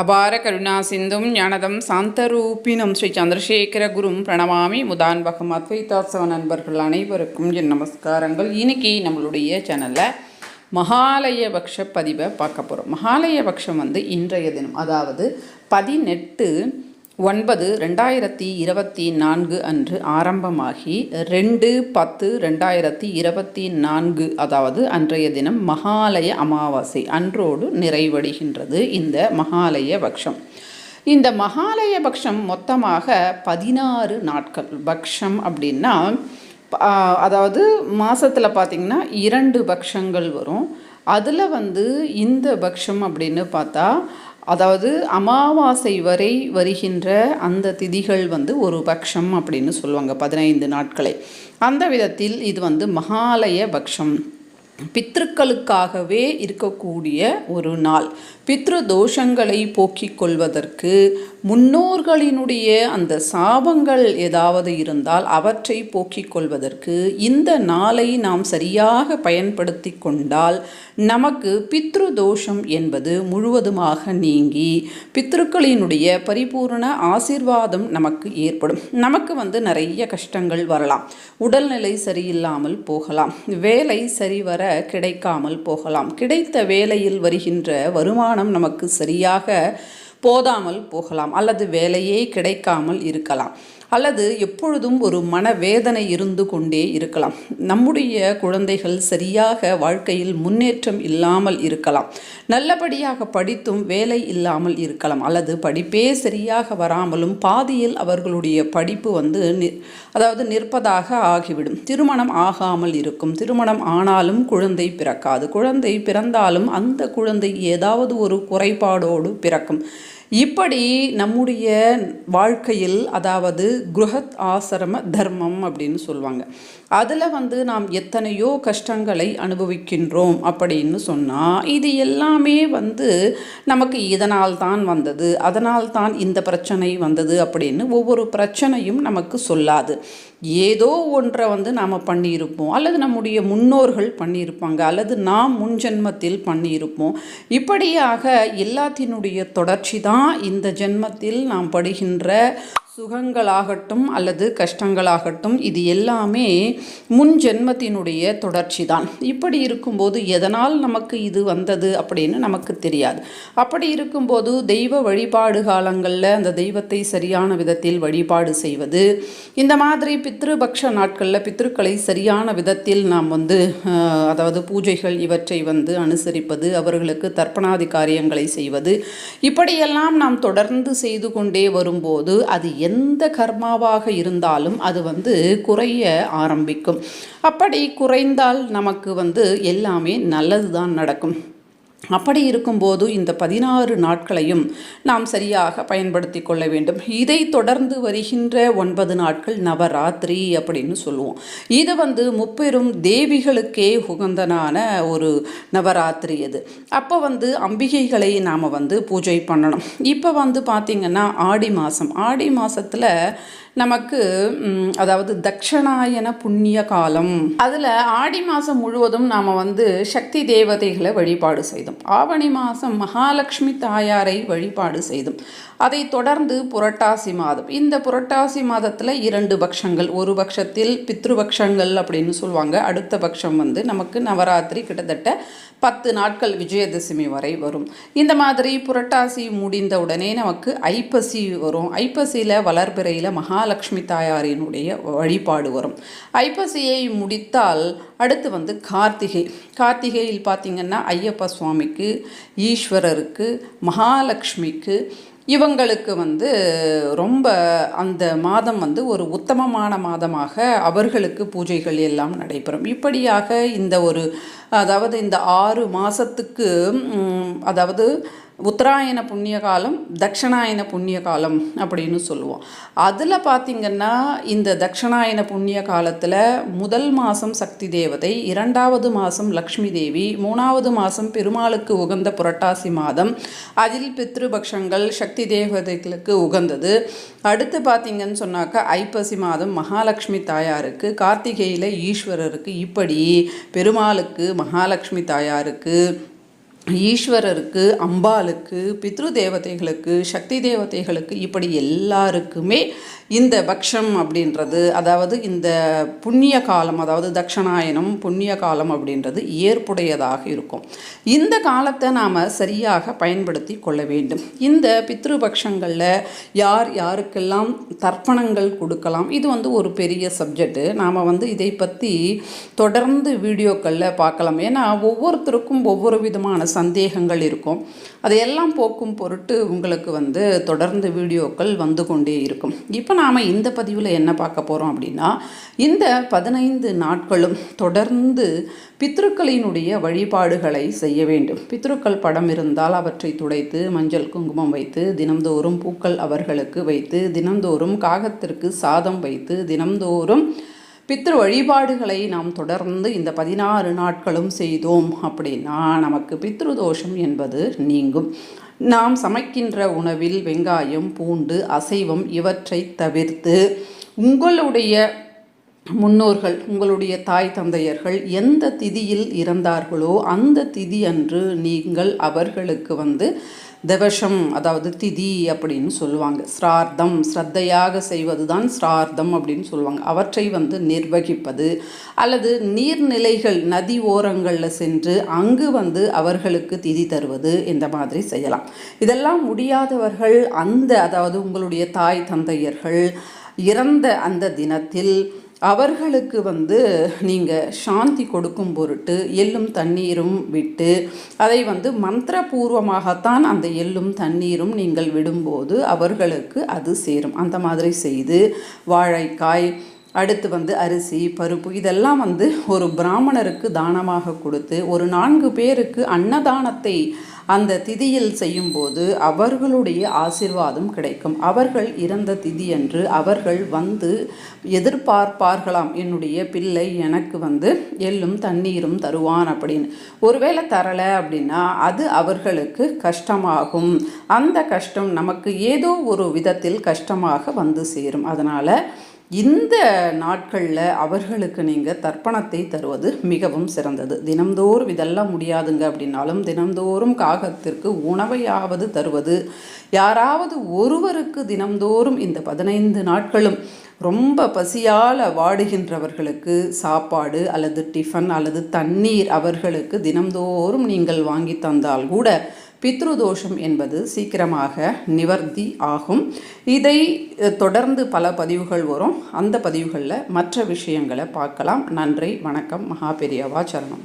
அபார கருணா சிந்தும் ஞானதம் சாந்தரூபினம் ஸ்ரீ சந்திரசேகர குரும் பிரணவாமி முதான்பகம் அத்வைதாசவ நண்பர்கள் அனைவருக்கும் என் நமஸ்காரங்கள். இன்னைக்கு நம்மளுடைய சேனலில் மகாலய பக்ஷ பதிவை பார்க்க போகிறோம் மகாலய பக்ஷம் வந்து இன்றைய தினம் அதாவது பதினெட்டு ஒன்பது ரெண்டாயிரத்தி இருபத்தி நான்கு அன்று ஆரம்பமாகி ரெண்டு பத்து ரெண்டாயிரத்தி இருபத்தி நான்கு அதாவது அன்றைய தினம் மகாலய அமாவாசை அன்றோடு நிறைவடைகின்றது இந்த மகாலய பக்ஷம். இந்த மகாலய பக்ஷம் மொத்தமாக பதினாறு நாட்கள். பக்ஷம் அப்படின்னா அதாவது மாதத்தில் பார்த்திங்கன்னா இரண்டு பக்ஷங்கள் வரும். அதில் வந்து இந்த பக்ஷம் அப்படின்னு பார்த்தா அதாவது அமாவாசை வரை வருகின்ற அந்த திதிகள் வந்து ஒரு பக்ஷம் அப்படின்னு சொல்லுவாங்க பதினைந்து நாட்களை. அந்த விதத்தில் இது வந்து மகாலய பக்ஷம். பித்ருக்களுக்காகவே இருக்கக்கூடிய ஒரு நாள். பித்ரு தோஷங்களை போக்கிக் கொள்வதற்கு முன்னோர்களினுடைய அந்த சாபங்கள் ஏதாவது இருந்தால் அவற்றை போக்கிக் கொள்வதற்கு இந்த நாளை நாம் சரியாக பயன்படுத்தி கொண்டால் நமக்கு பித்ரு தோஷம் என்பது முழுவதுமாக நீங்கி பித்ருக்களினுடைய பரிபூர்ண ஆசிர்வாதம் நமக்கு ஏற்படும். நமக்கு வந்து நிறைய கஷ்டங்கள் வரலாம். உடல்நிலை சரியில்லாமல் போகலாம். வேலை சரிவர கிடைக்காமல் போகலாம். கிடைத்த வேலையில் வருகின்ற வருமானம் நமக்கு சரியாக போதாமல் போகலாம் அல்லது வேலையே கிடைக்காமல் இருக்கலாம். அல்லது எப்பொழுதும் ஒரு மனவேதனை இருந்து கொண்டே இருக்கலாம். நம்முடைய குழந்தைகள் சரியாக வாழ்க்கையில் முன்னேற்றம் இல்லாமல் இருக்கலாம். நல்லபடியாக படித்தும் வேலை இல்லாமல் இருக்கலாம். அல்லது படிப்பே சரியாக வராமலும் பாதியில் அவர்களுடைய படிப்பு வந்து நி- அதாவது நிற்பதாக ஆகிவிடும். திருமணம் ஆகாமல் இருக்கும். திருமணம் ஆனாலும் குழந்தை பிறக்காது. குழந்தை பிறந்தாலும் அந்த குழந்தை ஏதாவது ஒரு குறைபாடோடு பிறக்கும். இப்படி நம்முடைய வாழ்க்கையில் அதாவது குருஹத் ஆசிரம தர்மம் அப்படின்னு சொல்லுவாங்க. அதில் வந்து நாம் எத்தனையோ கஷ்டங்களை அனுபவிக்கின்றோம் அப்படின்னு சொன்னால் இது எல்லாமே வந்து நமக்கு இதனால் தான் வந்தது அதனால் தான் இந்த பிரச்சனை வந்தது அப்படின்னு ஒவ்வொரு பிரச்சனையும் நமக்கு சொல்லாது. ஏதோ ஒன்றை வந்து நாம் பண்ணியிருப்போம். அல்லது நம்முடைய முன்னோர்கள் பண்ணியிருப்பாங்க. அல்லது நாம் முன் ஜென்மத்தில் பண்ணியிருப்போம். இப்படியாக எல்லாத்தினுடைய தொடர்ச்சி தான் இந்த ஜென்மத்தில் நாம் படுகின்ற சுகங்களாகட்டும் அல்லது கஷ்டங்களாகட்டும் இது எல்லாமே முன் ஜென்மத்தினுடைய தொடர்ச்சி தான் இப்படி இருக்கும்போது எதனால் நமக்கு இது வந்தது அப்படின்னு நமக்கு தெரியாது. அப்படி இருக்கும்போது தெய்வ வழிபாடு காலங்களில் அந்த தெய்வத்தை சரியான விதத்தில் வழிபாடு செய்வது இந்த மாதிரி பித்ருபக்ஷ நாட்களில் பித்ருக்களை சரியான விதத்தில் நாம் வந்து அதாவது பூஜைகள் இவற்றை வந்து அனுசரிப்பது அவர்களுக்கு தர்ப்பணாதி காரியங்களை செய்வது இப்படியெல்லாம் நாம் தொடர்ந்து செய்து கொண்டே வரும்போது அது எந்த கர்மாவாக இருந்தாலும் அது வந்து குறைய ஆரம்பிக்கும். அப்படி குறைந்தால் நமக்கு வந்து எல்லாமே நல்லது தான் நடக்கும். அப்படி இருக்கும்போது இந்த பதினாறு நாட்களையும் நாம் சரியாக பயன்படுத்தி கொள்ள வேண்டும். இதை தொடர்ந்து வருகின்ற ஒன்பது நாட்கள் நவராத்திரி அப்படின்னு சொல்லுவோம். இது வந்து முப்பெரும் தேவிகளுக்கே உகந்தனான ஒரு நவராத்திரி அது அப்போ வந்து அம்பிகைகளை நாம் வந்து பூஜை பண்ணணும். இப்போ வந்து பார்த்திங்கன்னா ஆடி மாதம் ஆடி மாதத்தில் நமக்கு அதாவது தக்ஷணாயன புண்ணிய காலம். அதில் ஆடி மாதம் முழுவதும் நாம் வந்து சக்தி தேவதைகளை வழிபாடு செய்தோம். ஆவணி மாதம் மகாலட்சுமி தாயாரை வழிபாடு செய்தும் அதை தொடர்ந்து புரட்டாசி மாதம். இந்த புரட்டாசி மாதத்தில் இரண்டு பக்ஷங்கள் ஒரு பட்சத்தில் பித்ருபக்ஷங்கள் அப்படின்னு சொல்லுவாங்க. அடுத்த பட்சம் வந்து நமக்கு நவராத்திரி கிட்டத்தட்ட பத்து நாட்கள் விஜயதசமி வரை வரும். இந்த மாதிரி புரட்டாசி முடிந்த உடனே நமக்கு ஐப்பசி வரும். ஐப்பசியில் வளர்பிறையில் மகாலட்சுமி தாயாரினுடைய வழிபாடு வரும். ஐப்பசியை முடித்தால் அடுத்து வந்து கார்த்திகை. கார்த்திகையில் பார்த்திங்கன்னா ஐயப்ப சுவாமிக்கு ஈஸ்வரருக்கு மகாலட்சுமிக்கு இவங்களுக்கு வந்து ரொம்ப அந்த மாதம் வந்து ஒரு உத்தமமான மாதமாக அவர்களுக்கு பூஜைகள் எல்லாம் நடைபெறும். இப்படியாக இந்த ஒரு அதாவது இந்த ஆறு மாதத்துக்கு அதாவது உத்தராயண புண்ணிய காலம் தட்சணாயன புண்ணிய காலம் அப்படின்னு சொல்லுவோம். அதில் பார்த்திங்கன்னா இந்த தட்சணாயன புண்ணிய காலத்தில் முதல் மாதம் சக்தி தேவதை இரண்டாவது மாதம் லக்ஷ்மி தேவி மூணாவது மாதம் பெருமாளுக்கு உகந்த புரட்டாசி மாதம் அதில் பித்ருபக்ஷங்கள் சக்தி தேவதைகளுக்கு உகந்தது. அடுத்து பார்த்திங்கன்னு சொன்னாக்கா ஐப்பசி மாதம் மகாலட்சுமி தாயாருக்கு கார்த்திகையில் ஈஸ்வரருக்கு இப்படி பெருமாளுக்கு மகாலட்சுமி தாயாருக்கு ஈஸ்வரருக்கு அம்பாளுக்கு பித்ரு தேவதைகளுக்கு சக்தி தேவதைகளுக்கு இப்படி எல்லாருக்குமே இந்த பக்ஷம் அப்படின்றது அதாவது இந்த புண்ணிய காலம் அதாவது தக்ஷணாயனம் புண்ணிய காலம் அப்படின்றது ஏற்புடையதாக இருக்கும். இந்த காலத்தை நாம் சரியாக பயன்படுத்தி கொள்ள வேண்டும். இந்த பித்ருபக்ஷங்களில் யார் யாருக்கெல்லாம் தர்ப்பணங்கள் கொடுக்கலாம் இது வந்து ஒரு பெரிய சப்ஜெக்ட்டு நாம் வந்து இதை பற்றி தொடர்ந்து வீடியோக்களில் பார்க்கலாம். ஏன்னா ஒவ்வொருத்தருக்கும் ஒவ்வொரு விதமான சந்தேகங்கள் இருக்கும். அதையெல்லாம் போக்கும் பொருட்டு உங்களுக்கு வந்து தொடர்ந்து வீடியோக்கள் வந்து கொண்டே இருக்கும். இப்போ நாம் இந்த பதிவில் என்ன பார்க்க போகிறோம் அப்படின்னா இந்த பதினைந்து நாட்களும் தொடர்ந்து பித்ருக்களினுடைய வழிபாடுகளை செய்ய வேண்டும். பித்ருக்கள் படம் இருந்தால் அவற்றை துடைத்து மஞ்சள் குங்குமம் வைத்து தினம்தோறும் பூக்கள் அவர்களுக்கு வைத்து தினம்தோறும் காகத்திற்கு சாதம் வைத்து தினம்தோறும் பித்ரு வழிபாடுகளை நாம் தொடர்ந்து இந்த பதினாறு நாட்களும் செய்தோம் அப்படின்னா நமக்கு பித்ரு தோஷம் என்பது நீங்கும். நாம் சமைக்கின்ற உணவில் வெங்காயம் பூண்டு அசைவம் இவற்றை தவிர்த்து உங்களுடைய முன்னோர்கள் உங்களுடைய தாய் தந்தையர்கள் எந்த திதியில் இறந்தார்களோ அந்த திதி அன்று நீங்கள் அவர்களுக்கு வந்து திவஷம் அதாவது திதி அப்படின்னு சொல்லுவாங்க. ஸ்ரார்த்தம் ஸ்ரத்தையாக செய்வது தான் ஸ்ரார்த்தம் அப்படின்னு சொல்லுவாங்க. அவற்றை வந்து நிர்வகிப்பது. அல்லது நீர்நிலைகள் நதி ஓரங்களில் சென்று அங்கு வந்து அவர்களுக்கு திதி தருவது இந்த மாதிரி செய்யலாம். இதெல்லாம் முடியாதவர்கள் அந்த அதாவது உங்களுடைய தாய் தந்தையர்கள் இறந்த அந்த தினத்தில் அவர்களுக்கு வந்து நீங்கள் சாந்தி கொடுக்கும் பொருட்டு எள்ளும் தண்ணீரும் விட்டு அதை வந்து மந்திரபூர்வமாகத்தான் அந்த எள்ளும் தண்ணீரும் நீங்கள் விடும்போது அவர்களுக்கு அது சேரும். அந்த மாதிரி செய்து வாழைக்காய் அடுத்து வந்து அரிசி பருப்பு இதெல்லாம் வந்து ஒரு பிராமணருக்கு தானமாக கொடுத்து ஒரு நான்கு பேருக்கு அன்னதானத்தை அந்த திதியில் செய்யும்போது அவர்களுடைய ஆசிர்வாதம் கிடைக்கும். அவர்கள் இறந்த திதியன்று அவர்கள் வந்து எதிர்பார்ப்பார்களாம். என்னுடைய பிள்ளை எனக்கு வந்து எள்ளும் தண்ணீரும் தருவான் அப்படின்னு. ஒருவேளை தரலை அப்படின்னா அது அவர்களுக்கு கஷ்டமாகும். அந்த கஷ்டம் நமக்கு ஏதோ ஒரு விதத்தில் கஷ்டமாக வந்து சேரும். அதனால் இந்த நாட்களில் அவர்களுக்கு நீங்கள் தர்ப்பணத்தை தருவது மிகவும் சிறந்தது. தினம்தோறும் இதெல்லாம் முடியாதுங்க அப்படின்னாலும் தினம்தோறும் காகத்திற்கு உணவையாவது தருவது. யாராவது ஒருவருக்கு தினம்தோறும் இந்த பதினைந்து நாட்களும் ரொம்ப பசியால் வாடுகின்றவர்களுக்கு சாப்பாடு அல்லது டிஃபன் அல்லது தண்ணீர் அவர்களுக்கு தினம்தோறும் நீங்கள் வாங்கி தந்தால் கூட பித்ருதோஷம் என்பது சீக்கிரமாக நிவர்த்தி ஆகும். இதை தொடர்ந்து பல பதிவுகள் வரும். அந்த பதிவுகளில் மற்ற விஷயங்களை பார்க்கலாம். நன்றி வணக்கம் மகாபெரியவா சரணம்.